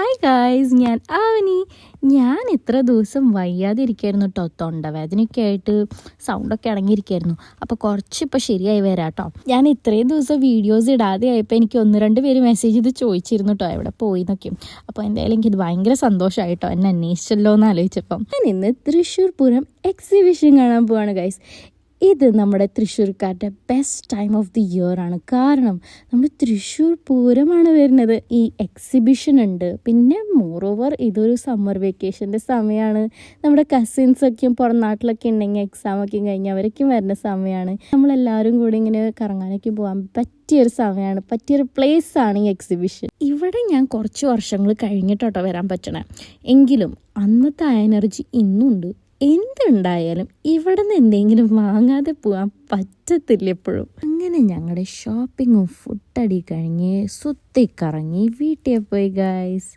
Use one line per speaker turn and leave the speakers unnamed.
Hi guys ഞാൻ ആവനി. ഞാൻ ഇത്ര ദിവസം വയ്യാതെ ഇരിക്കായിരുന്നു കേട്ടോ തൊണ്ടവേദനയൊക്കെ ആയിട്ട് സൗണ്ടൊക്കെ അടങ്ങിയിരിക്കായിരുന്നു. അപ്പോൾ കുറച്ച് ഇപ്പോൾ ശരിയായി വരാം കേട്ടോ ഞാൻ ഇത്രയും ദിവസം വീഡിയോസ് ഇടാതെ ആയപ്പോൾ എനിക്ക് ഒന്ന് രണ്ട് പേര് മെസ്സേജ് ചെയ്ത് ചോദിച്ചിരുന്നു കേട്ടോ എവിടെ പോയി എന്നൊക്കെ. അപ്പോൾ എന്തായാലും എനിക്കിത് ഭയങ്കര സന്തോഷമായിട്ടോ എന്നെ അന്വേഷിച്ചല്ലോ എന്ന് ആലോചിച്ചപ്പം. ഞാൻ ഇന്ന് തൃശ്ശൂർ പൂരം എക്സിബിഷൻ കാണാൻ പോവാണ് ഗൈസ് ഇത് നമ്മുടെ തൃശ്ശൂർക്കാരുടെ best time of the year ആണ്. കാരണം നമ്മൾ തൃശ്ശൂർ പൂരമാണ് വരുന്നത്. ഈ എക്സിബിഷൻ ഉണ്ട്. പിന്നെ മോറോവർ ഇതൊരു സമ്മർ വെക്കേഷന്റെ സമയമാണ് നമ്മുടെ കസിൻസൊക്കെയും പുറം നാട്ടിലൊക്കെ ഉണ്ടെങ്കിൽ എക്സാമൊക്കെ കഴിഞ്ഞ് അവരൊക്കെ വരുന്ന സമയമാണ് നമ്മളെല്ലാവരും കൂടി ഇങ്ങനെ കറങ്ങാനൊക്കെ പോകാൻ പറ്റിയൊരു സമയമാണ് പറ്റിയൊരു പ്ലേസ് ആണ് ഈ എക്സിബിഷൻ ഇവിടെ ഞാൻ കുറച്ച് വർഷങ്ങൾ കഴിഞ്ഞിട്ടോട്ടോ വരാൻ പറ്റണേ. എങ്കിലും അന്നത്തെ ആ എനർജി ഇന്നുണ്ട്. എന്തുണ്ടായാലും ഇവിടെ നിന്ന് എന്തെങ്കിലും വാങ്ങാതെ പോകാൻ പറ്റത്തില്ല എപ്പോഴും. അങ്ങനെ ഞങ്ങളുടെ ഷോപ്പിങ്ങും ഫുഡടി കഴിഞ്ഞ് സുത്തിക്കറങ്ങി വീട്ടിൽ പോയി ഗായ്സ്